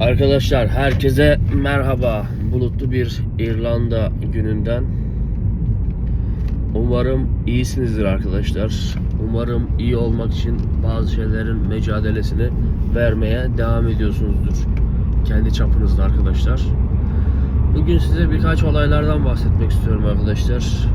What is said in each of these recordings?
Arkadaşlar herkese merhaba. Bulutlu bir İrlanda gününden. Umarım iyisinizdir arkadaşlar. Umarım iyi olmak için bazı şeylerin mücadelesini vermeye devam ediyorsunuzdur. Kendi çapınızda arkadaşlar. Bugün size birkaç olaylardan bahsetmek istiyorum arkadaşlar.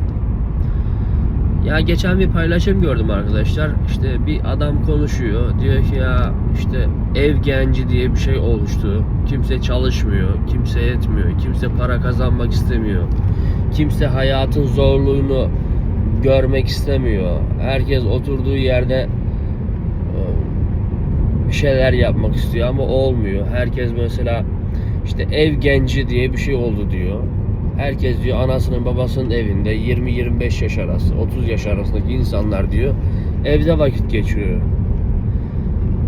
Ya geçen bir paylaşım gördüm arkadaşlar. İşte bir adam konuşuyor. Diyor ki ya işte ev genci diye bir şey oluştu. Kimse çalışmıyor, kimse etmiyor, kimse para kazanmak istemiyor. Kimse hayatın zorluğunu görmek istemiyor. Herkes oturduğu yerde e, bir şeyler yapmak istiyor ama olmuyor. Herkes mesela işte ev genci diye bir şey oldu diyor. Herkes diyor anasının babasının evinde 20-25 yaş arası, 30 yaş arasındaki insanlar diyor evde vakit geçiriyor.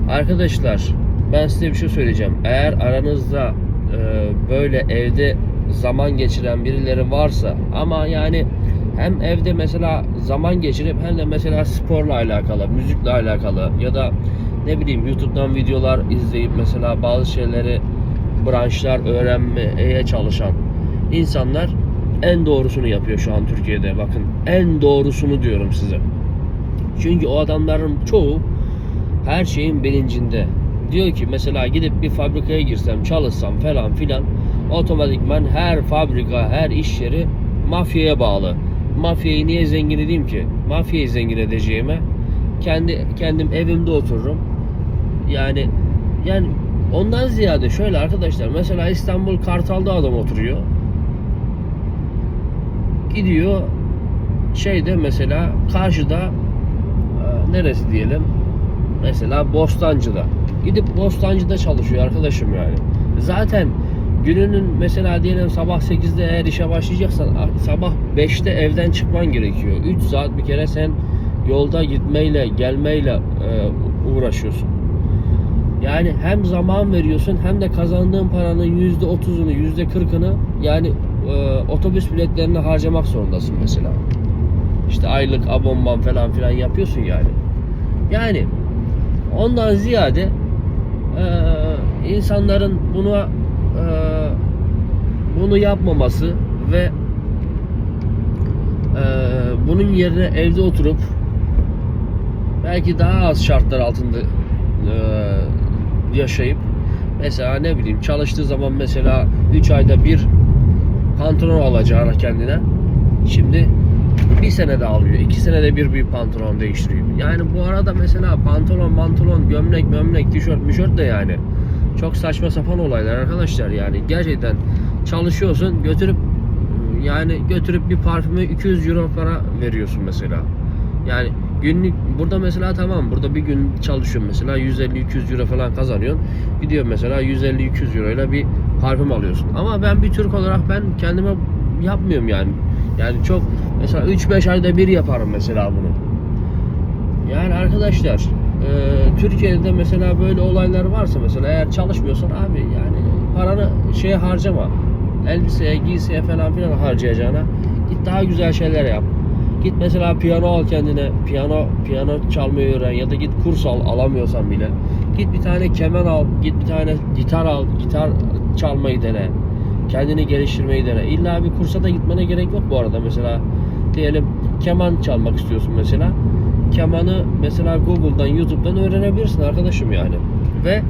Arkadaşlar ben size bir şey söyleyeceğim. Eğer aranızda e, böyle evde zaman geçiren birileri varsa ama yani hem evde mesela zaman geçirip hem de mesela sporla alakalı, müzikle alakalı ya da ne bileyim YouTube'dan videolar izleyip mesela bazı şeyleri branşlar öğrenmeye çalışan insanlar en doğrusunu yapıyor şu an Türkiye'de. Bakın en doğrusunu diyorum size. Çünkü o adamların çoğu her şeyin bilincinde. Diyor ki mesela gidip bir fabrikaya girsem, çalışsam falan filan otomatikman her fabrika, her iş yeri mafyaya bağlı. Mafyayı niye zengin edeyim ki? Mafyayı zengin edeceğime kendi kendim evimde otururum. Yani yani ondan ziyade şöyle arkadaşlar mesela İstanbul Kartal'da adam oturuyor. Gidiyor. Şeyde mesela karşıda e, neresi diyelim? Mesela Bostancı'da. Gidip Bostancı'da çalışıyor arkadaşım yani. Zaten gününün mesela diyelim sabah 8'de eğer işe başlayacaksan sabah 5'te evden çıkman gerekiyor. 3 saat bir kere sen yolda gitmeyle gelmeyle e, uğraşıyorsun. Yani hem zaman veriyorsun hem de kazandığın paranın yüzde otuzunu, yüzde kırkını yani e, otobüs biletlerini harcamak zorundasın mesela. İşte aylık abonman falan filan yapıyorsun yani. Yani ondan ziyade e, insanların buna e, bunu yapmaması ve e, bunun yerine evde oturup belki daha az şartlar altında yaşayıp mesela ne bileyim çalıştığı zaman mesela 3 ayda bir pantolon alacağına kendine şimdi bir senede alıyor. iki senede bir bir pantolon değiştiriyor. Yani bu arada mesela pantolon, pantolon, gömlek, gömlek, tişört, mişört de yani çok saçma sapan olaylar arkadaşlar yani gerçekten çalışıyorsun götürüp yani götürüp bir parfüme 200 euro para veriyorsun mesela. Yani günlük burada mesela tamam burada bir gün çalışıyorum mesela 150-200 euro falan kazanıyorsun. Gidiyor mesela 150-200 euro ile bir parfüm alıyorsun. Ama ben bir Türk olarak ben kendime yapmıyorum yani. Yani çok mesela 3-5 ayda bir yaparım mesela bunu. Yani arkadaşlar e, Türkiye'de mesela böyle olaylar varsa mesela eğer çalışmıyorsan abi yani paranı şeye harcama. Elbiseye, giysiye falan filan harcayacağına git daha güzel şeyler yap. Git mesela piyano al kendine. Piyano piyano çalmayı öğren ya da git kurs al alamıyorsan bile. Git bir tane keman al, git bir tane gitar al, gitar çalmayı dene. Kendini geliştirmeyi dene. İlla bir kursa da gitmene gerek yok bu arada. Mesela diyelim keman çalmak istiyorsun mesela. Kemanı mesela Google'dan, YouTube'dan öğrenebilirsin arkadaşım yani. Ve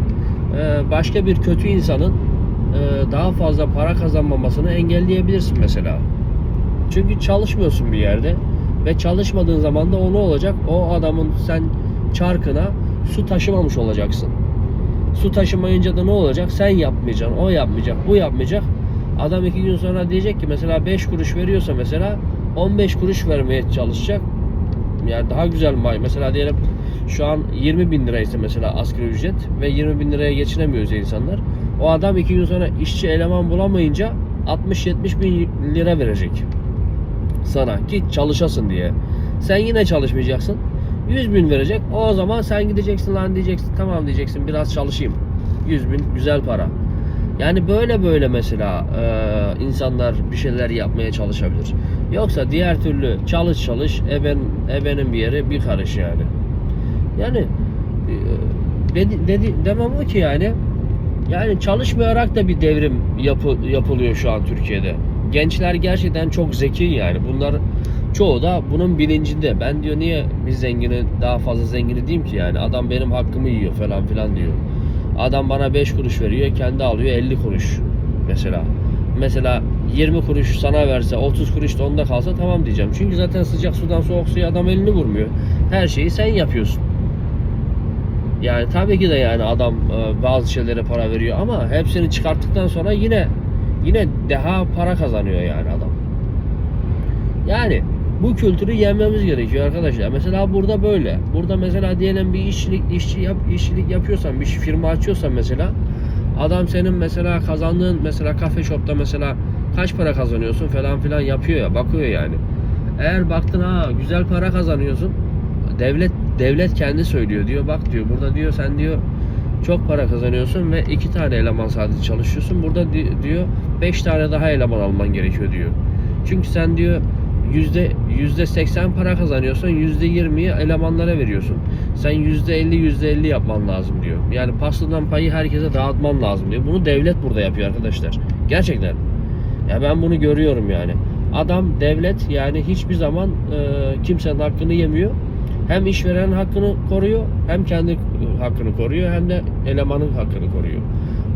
e, başka bir kötü insanın e, daha fazla para kazanmamasını engelleyebilirsin mesela. Çünkü çalışmıyorsun bir yerde ve çalışmadığın zaman da o ne olacak? O adamın sen çarkına su taşımamış olacaksın. Su taşımayınca da ne olacak? Sen yapmayacaksın, o yapmayacak, bu yapmayacak. Adam iki gün sonra diyecek ki mesela 5 kuruş veriyorsa mesela 15 kuruş vermeye çalışacak. Yani daha güzel may. Mesela diyelim şu an 20 bin liraysa mesela asgari ücret ve 20 bin liraya geçinemiyoruz insanlar. O adam iki gün sonra işçi eleman bulamayınca 60-70 bin lira verecek sana git çalışasın diye. Sen yine çalışmayacaksın. 100 bin verecek. O zaman sen gideceksin lan diyeceksin. Tamam diyeceksin biraz çalışayım. 100 bin güzel para. Yani böyle böyle mesela e, insanlar bir şeyler yapmaya çalışabilir. Yoksa diğer türlü çalış çalış eben, ebenin bir yeri bir karış yani. Yani e, dedi, dedi, demem o ki yani Yani çalışmayarak da bir devrim yapı, yapılıyor şu an Türkiye'de. Gençler gerçekten çok zeki yani. Bunlar çoğu da bunun bilincinde. Ben diyor niye bir zengini daha fazla zengini diyeyim ki yani. Adam benim hakkımı yiyor falan filan diyor. Adam bana 5 kuruş veriyor, kendi alıyor 50 kuruş mesela. Mesela 20 kuruş sana verse, 30 kuruş da onda kalsa tamam diyeceğim. Çünkü zaten sıcak sudan soğuk suya adam elini vurmuyor. Her şeyi sen yapıyorsun. Yani tabii ki de yani adam e, bazı şeylere para veriyor ama hepsini çıkarttıktan sonra yine yine daha para kazanıyor yani adam. Yani bu kültürü yenmemiz gerekiyor arkadaşlar. Mesela burada böyle. Burada mesela diyelim bir işçilik işçi yap, işçilik yapıyorsan, bir firma açıyorsan mesela adam senin mesela kazandığın mesela kafe shop'ta mesela kaç para kazanıyorsun falan filan yapıyor ya, bakıyor yani. Eğer baktın ha güzel para kazanıyorsun. Devlet devlet kendi söylüyor diyor. Bak diyor burada diyor sen diyor çok para kazanıyorsun ve iki tane eleman sadece çalışıyorsun. Burada di- diyor beş tane daha eleman alman gerekiyor diyor. Çünkü sen diyor yüzde yüzde seksen para kazanıyorsan yüzde yirmiyi elemanlara veriyorsun. Sen yüzde elli yüzde elli yapman lazım diyor. Yani pastadan payı herkese dağıtman lazım diyor. Bunu devlet burada yapıyor arkadaşlar. Gerçekten. Ya ben bunu görüyorum yani. Adam devlet yani hiçbir zaman e, kimsenin hakkını yemiyor. Hem işverenin hakkını koruyor, hem kendi hakkını koruyor, hem de elemanın hakkını koruyor.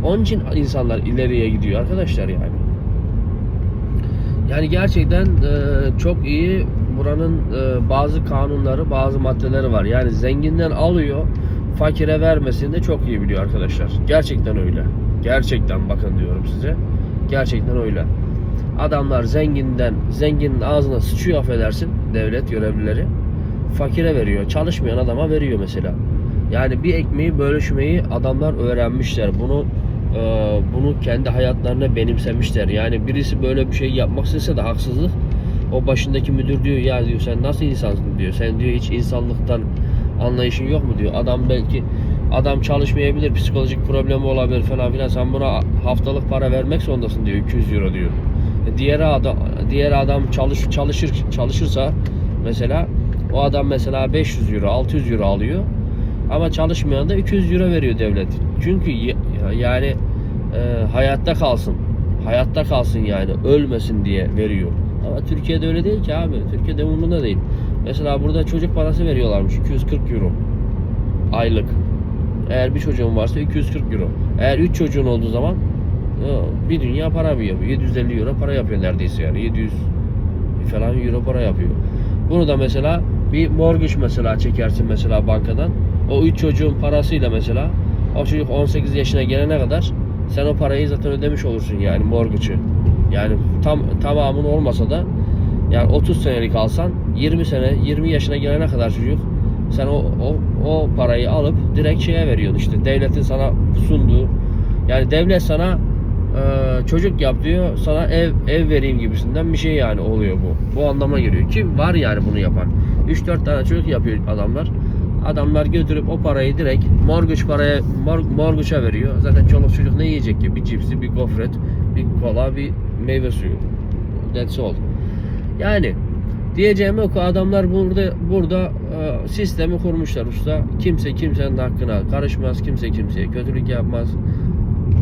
Onun için insanlar ileriye gidiyor arkadaşlar yani. Yani gerçekten e, çok iyi buranın e, bazı kanunları, bazı maddeleri var. Yani zenginden alıyor, fakire vermesini de çok iyi biliyor arkadaşlar. Gerçekten öyle. Gerçekten bakın diyorum size. Gerçekten öyle. Adamlar zenginden, zenginin ağzına sıçıyor affedersin devlet görevlileri. Fakire veriyor. Çalışmayan adama veriyor mesela. Yani bir ekmeği bölüşmeyi adamlar öğrenmişler. Bunu e, bunu kendi hayatlarına benimsemişler. Yani birisi böyle bir şey yapmak istese de haksızlık. O başındaki müdür diyor ya diyor sen nasıl insansın diyor. Sen diyor hiç insanlıktan anlayışın yok mu diyor. Adam belki adam çalışmayabilir, psikolojik problemi olabilir falan filan. Sen buna haftalık para vermek zorundasın diyor 200 euro diyor. E, Diğer adam diğer adam çalış çalışır çalışırsa mesela o adam mesela 500 euro, 600 euro alıyor. Ama çalışmayan da 200 euro veriyor devlet. Çünkü yani e, hayatta kalsın. Hayatta kalsın yani. Ölmesin diye veriyor. Ama Türkiye'de öyle değil ki abi. Türkiye'de umurunda değil. Mesela burada çocuk parası veriyorlarmış 240 euro. Aylık. Eğer bir çocuğun varsa 240 euro. Eğer 3 çocuğun olduğu zaman e, bir dünya para yapıyor. 750 euro para yapıyor neredeyse yani. 700 falan euro para yapıyor. Bunu da mesela bir mortgage mesela çekersin mesela bankadan. O üç çocuğun parasıyla mesela o çocuk 18 yaşına gelene kadar sen o parayı zaten ödemiş olursun yani mortgage'ı. Yani tam tamamını olmasa da yani 30 senelik alsan 20 sene 20 yaşına gelene kadar çocuk sen o, o, o parayı alıp direkt şeye veriyorsun işte devletin sana sunduğu yani devlet sana e, çocuk yap diyor sana ev ev vereyim gibisinden bir şey yani oluyor bu. Bu anlama geliyor. Kim var yani bunu yapan? 3-4 tane çocuk yapıyor adamlar. Adamlar götürüp o parayı direkt mortgage paraya mor, mortgage'a veriyor. Zaten çoluk çocuk ne yiyecek ki? Bir cipsi, bir gofret, bir kola, bir meyve suyu. That's all. Yani diyeceğim o ki adamlar burada burada e, sistemi kurmuşlar usta. Kimse kimsenin hakkına karışmaz. Kimse kimseye kötülük yapmaz.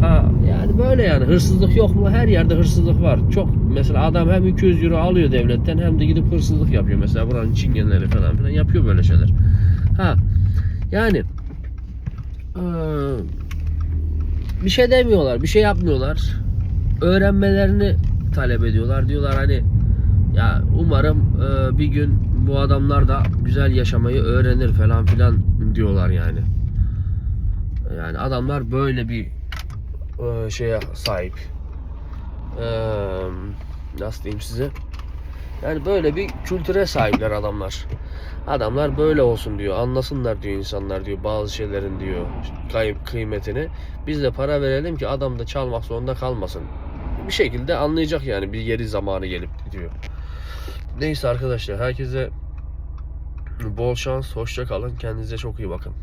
Ha yani böyle yani hırsızlık yok mu? Her yerde hırsızlık var. Çok mesela adam hem 200 euro alıyor devletten hem de gidip hırsızlık yapıyor. Mesela buranın çingenleri falan filan yapıyor böyle şeyler. Ha yani eee, bir şey demiyorlar, bir şey yapmıyorlar. Öğrenmelerini talep ediyorlar. Diyorlar hani ya umarım eee, bir gün bu adamlar da güzel yaşamayı öğrenir falan filan diyorlar yani. Yani adamlar böyle bir eee, şeye sahip. Eee, nasıl diyeyim size? Yani böyle bir kültüre sahipler adamlar. Adamlar böyle olsun diyor. Anlasınlar diyor insanlar diyor bazı şeylerin diyor kay- kıymetini. Biz de para verelim ki adam da çalmak zorunda kalmasın. Bir şekilde anlayacak yani bir yeri zamanı gelip diyor. Neyse arkadaşlar herkese bol şans, hoşça kalın. Kendinize çok iyi bakın.